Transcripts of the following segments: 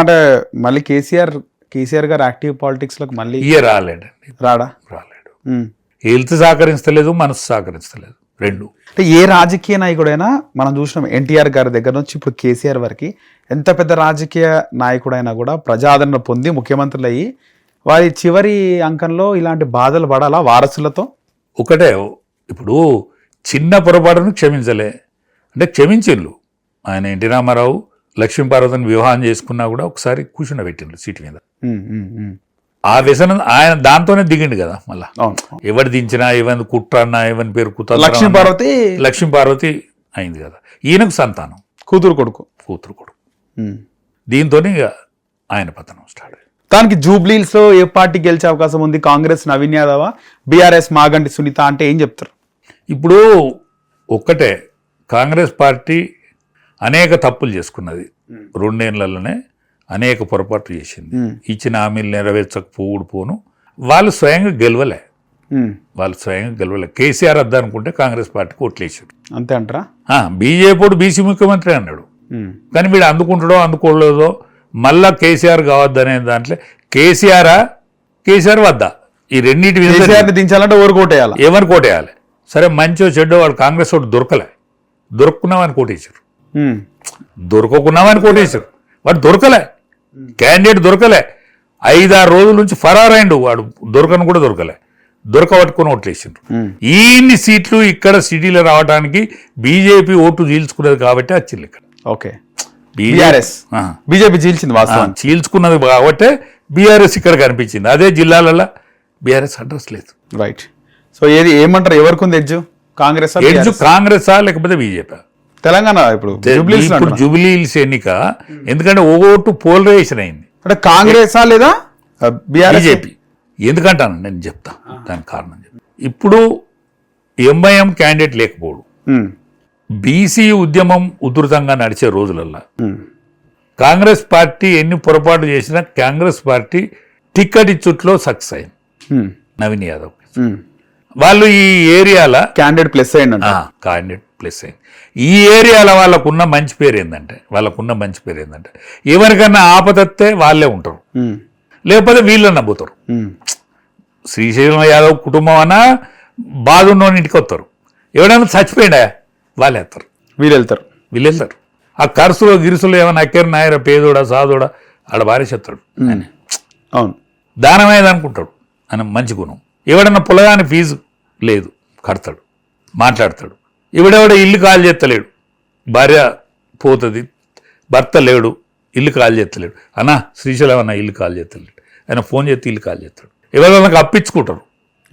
అంటే మళ్ళీ కేసీఆర్ కేసీఆర్ గారు యాక్టివ్ పాలిటిక్స్లోకి మళ్ళీ ఇయ రాలేడండి. రాడా? రాలేడు. హెల్త్ సహకరిస్తలేదు మనసు సహకరిస్తలేదు రెండు. అంటే ఏ రాజకీయ నాయకుడైనా మనం చూసినాం ఎన్టీఆర్ గారి దగ్గర నుంచి ఇప్పుడు కేసీఆర్ వరకు ఎంత పెద్ద రాజకీయ నాయకుడైనా కూడా ప్రజాదరణ పొంది ముఖ్యమంత్రులు అయ్యి వారి చివరి అంకంలో ఇలాంటి బాధలు పడాలా వారసులతో? ఒకటే ఇప్పుడు చిన్న పొరపాటును క్షమించలే. అంటే క్షమించిండ్రు ఆయన ఎన్టీ రామారావు లక్ష్మీపార్వతిని వివాహం చేసుకున్నా కూడా ఒకసారి కూర్చుండబెట్టిండ్రు సీటు మీద. ఆ వ్యసనం ఆయన దాంతోనే దిగిండు కదా మళ్ళా. అవును. ఎవరు దించినా ఎవరి కుట్ర అన్నా ఎవరి పేరు కుత లక్ష్మీ పార్వతి లక్ష్మీ పార్వతి అయింది కదా. ఈయనకు సంతానం. కూతురు కొడుకు. కూతురు కొడుకు. ఇక ఆయన పతనం స్టార్ట్. దానికి జూబ్లీల్స్లో ఏ పార్టీ గెలిచే అవకాశం ఉంది? కాంగ్రెస్ నవీన్ యాదవ్ బీఆర్ఎస్ మాగంటి సునీత అంటే ఏం చెప్తారు? ఇప్పుడు ఒక్కటే కాంగ్రెస్ పార్టీ అనేక తప్పులు చేసుకున్నది. రెండేళ్ళలోనే అనేక పొరపాట్లు చేసింది. ఇచ్చిన హామీలు నెరవేర్చకపోవుడు పోను. వాళ్ళు స్వయంగా గెలవలే. వాళ్ళు స్వయంగా గెలవలే. కేసీఆర్ వద్దనుకుంటే కాంగ్రెస్ పార్టీకి ఓట్లేసాడు అంతే అంటారా? బీజేపీ బీసీ ముఖ్యమంత్రి అన్నాడు. కానీ వీడు అందుకుంటాడో అందుకోలేదో మళ్ళా కేసీఆర్ కావద్దనే దాంట్లో కేసీఆరా కేసీఆర్ వద్దా. ఈ రెండింటి దించాలంటే ఓరు కోటేయాల? ఎవరు కోటేయాలి? సరే మంచో చెడ్డో వాడు కాంగ్రెస్ వాడు దొరకలే. దొరుకున్నామని కోటేశారు. దొరకకున్నామని కోటేశారు వాడు దొరకలే. క్యాండిడేట్ దొరకలే. ఐదారు రోజుల నుంచి ఫరారైండు. వాడు దొరకను కూడా దొరకలే. దొరకబట్టుకుని ఓట్లేసిండ్రు. ఇన్ని సీట్లు ఇక్కడ సిటీలో రావడానికి బీజేపీ ఓటు చీల్చుకున్నది కాబట్టి వచ్చింది ఇక్కడ. ఓకే. బీఆర్ఎస్. బీజేపీ చీల్చింది చీల్చుకున్నది కాబట్టి బీఆర్ఎస్ ఇక్కడ కనిపించింది. అదే జిల్లాలలో బీఆర్ఎస్ అడ్రస్ లేదు. రైట్ సో ఏది ఏమంటారు? ఎవరికి ఉంది ఎడ్జు? కాంగ్రెస్ ఎడ్జు కాంగ్రెస్ లేకపోతే బీజేపీ? తెలంగాణ ఇప్పుడు జూబ్లీస్ ఇప్పుడు జూబ్లీహిల్స్ ఎన్నిక ఎందుకంటే ఓటు పోలరైజేషన్ అయింది అంటే కాంగ్రెస్ లేదా బీజేపీ. ఎందుకంటాను? నేను చెప్తా. దానికి కారణం ఇప్పుడు ఎంఐఎం క్యాండిడేట్ లేకపోవడం బీసీ ఉద్యమం ఉధృతంగా నడిచే రోజులల్లో. కాంగ్రెస్ పార్టీ ఎన్ని పొరపాటు చేసినా కాంగ్రెస్ పార్టీ టిక్కెట్ ఇచ్చుట్లో సక్సెస్ అయింది. నవీన్ యాదవ్. వాళ్ళు ఈ ఏరియాల క్యాండిడేట్ ప్లస్ అయ్యండి క్యాండిడేట్ ప్లస్ అయింది. ఈ ఏరియాల వాళ్ళకున్న మంచి పేరు ఏంటంటే వాళ్ళకున్న మంచి పేరు ఏంటంటే ఎవరికన్నా ఆపదత్తే వాళ్ళే ఉంటారు. లేకపోతే వీళ్ళు నమ్ముతారు శ్రీశైలం యాదవ్ కుటుంబం అన్నా బాధ ఉన్నోని ఇంటికి వస్తారు. ఎవడైనా చచ్చిపోయిండా? వాళ్ళు వేస్తారు. వీళ్ళు వెళ్తారు వీళ్ళు వెళ్తారు. ఆ ఖర్చులో గిరుసులో ఏమైనా అక్కర్ నాయర పేదోడా సాదోడా ఆడ బారేసేస్తాడు ఆయన అవును. దానమేది అనుకుంటాడు. ఆయన మంచి గుణం. ఎవడన్నా పులగాని ఫీజు లేదు కడతాడు మాట్లాడతాడు. ఎవడెవడ ఇల్లు కాల్ చేస్తలేడు భార్య పోతుంది భర్త లేడు ఇల్లు కాల్ చేస్తలేడు అన్నా శ్రీశైలం అన్న ఇల్లు కాల్ చేస్తలేడు ఆయన ఫోన్ చేస్తే ఇల్లు కాల్ చేస్తాడు. ఎవరైనా అప్పించుకుంటారు?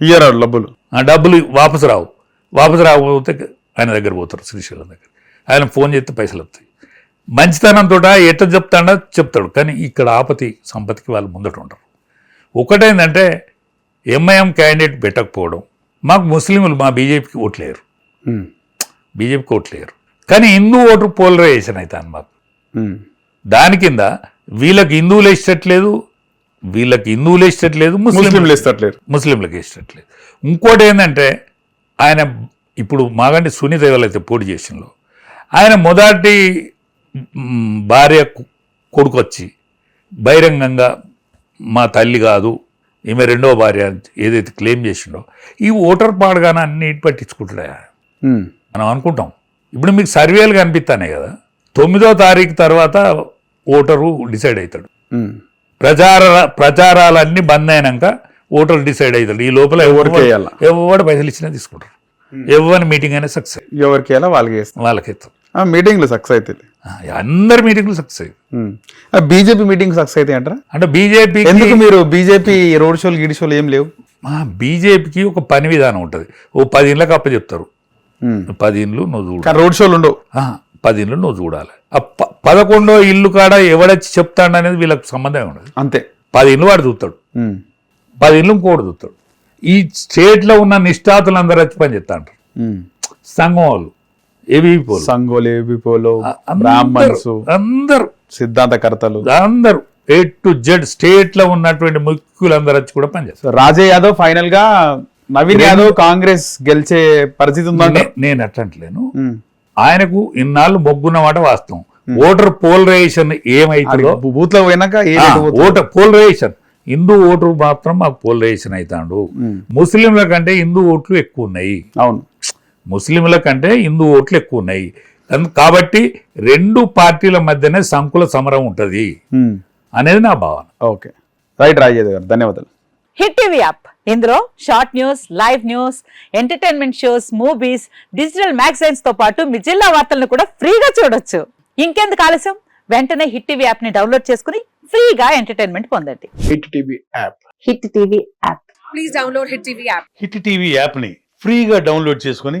ఇయ్యరు డబ్బులు. ఆ డబ్బులు వాపసు రావు. వాపసు రాకపోతే ఆయన దగ్గర పోతారు శ్రీశైలం దగ్గర. ఆయన ఫోన్ చేస్తే పైసలు వస్తాయి. మంచితనంతో ఎట్లా చెప్తాడో చెప్తాడు. కానీ ఇక్కడ ఆపతి సంపత్తికి వాళ్ళు ముందట ఉంటారు ఒకటేంటంటే ఎంఐఎం క్యాండిడేట్ పెట్టకపోవడం. మాకు ముస్లింలు మా బీజేపీకి ఓట్లేరు. బీజేపీకి ఓట్లేరు. కానీ హిందూ ఓటు పోలరైజేషన్ అవుతాను మాకు. దాని కింద వీళ్ళకి హిందువులు ఇష్టట్లేదు వీళ్ళకి హిందువులు ఇష్టట్లేదు ముస్లింలు ఇస్తట్లేరు ముస్లింలకు ఇష్టట్లేదు ఇంకోటి ఏంటంటే ఆయన ఇప్పుడు మాగంటి సునీత ఎవరైతే పోటీ చేసిందో ఆయన మొదటి భార్య కు- కొడుకు వచ్చి బహిరంగంగా మా తల్లి కాదు ఈమె రెండో భార్య ఏదైతే క్లెయిమ్ చేసిండో ఈ ఓటర్ పాడుగానే అన్ని పట్టించుకుంటాడా ఉమ్, మనం అనుకుంటాం. ఇప్పుడు మీకు సర్వేలు కనిపిస్తానే కదా? తొమ్మిదో తారీఖు తర్వాత ఓటరు డిసైడ్ అవుతాడు. ప్రచార ప్రచారాలన్నీ బంద్ అయినాక ఓటర్లు డిసైడ్ అవుతాడు. ఈ లోపల? ఎవరు పైసలు ఇచ్చినా తీసుకుంటారు. ఎవరి మీటింగ్ అయినా సక్సెస్. ఎవరికి వాళ్ళకి వాళ్ళకి మీటింగ్లు సక్సెస్ అవుతుంది అందరి మీటింగ్లు సక్సెస్ అయ్యి బీజేపీ మీటింగ్ సక్సెస్ అయితే అంటారా? అంటే బీజేపీ ఎందుకు మీరు బీజేపీ రోడ్ షోలు గిడి షోలు ఏం లేవు? బీజేపీకి ఒక పని విధానం ఉంటుంది. ఓ పది ఇండ్లకు అప్పచెప్తారు ఉమ్. పది ఇండ్లు నువ్వు చూడు. కానీ రోడ్ షోలు ఉండవు. పది ఇండ్లు నువ్వు చూడాలి. ఆ పదకొండో ఇల్లు కాడ ఎవడొచ్చి చెప్తాడు అనేది వీళ్ళకి సంబంధం ఉండదు. అంతే. పది ఇండ్లు వాడు చూస్తాడు. పది ఇండ్లు ఇంకోటి చూస్తాడు. ఈ స్టేట్లో ఉన్న నిష్ఠాతులు అందరూ వచ్చి పని చెప్తా అంటారు. సంఘం వాళ్ళు. సంగోలు ఏబిపోలో బ్రాహ్మణ్స్ అందరూ. సిద్ధాంతకర్తలు. అందరూ. ఏ టు జెడ్ స్టేట్లో ఉన్నటువంటి ముఖ్యులందరూ వచ్చి కూడా పనిచేస్తారు. రాజే యాదవ్ ఫైనల్గా నవీన్ యాదవ్ కాంగ్రెస్ గెలిచే పరిస్థితి ఉందంటే నే- నేను అట్లంటలేను. ఆయనకు ఇన్నాళ్ళు మొగ్గున్న మాట వాస్తవం ఓటర్ పోలరైజేషన్ ఏమైతుందో బూత్లో పోయినాక. ఓటర్ పోలరైజేషన్ హిందూ ఓటు మాత్రం మాకు పోలరైజేషన్ అవుతాడు. ముస్లింల కంటే హిందూ ఓట్లు ఎక్కువ ఉన్నాయి. అవును. ముస్లింల కంటే హిందూ ఓట్లు ఎక్కువ ఉన్నాయి. కాబట్టి రెండు పార్టీల మధ్యనే సంకుల సమరం ఉంటది. అనేది నా భావన. ఓకే. రైట్ రాజేద్ గారు ధన్యవాదాలు. Hit TV app. ఇందులో short news live news entertainment shows movies digital మ్యాగజైన్స్తో పాటు మీ జిల్లా వార్తలను కూడా ఫ్రీగా చూడొచ్చు. ఇంకెందుకు ఆలస్యం? వెంటనే హిట్ టీవీ యాప్ని డౌన్లోడ్ చేసుకుని ఫ్రీగా ఎంటర్టైన్మెంట్ పొందండి. Hit TV app. Hit TV app. Hit TV యాప్ని ఫ్రీగా డౌన్లోడ్ చేసుకొని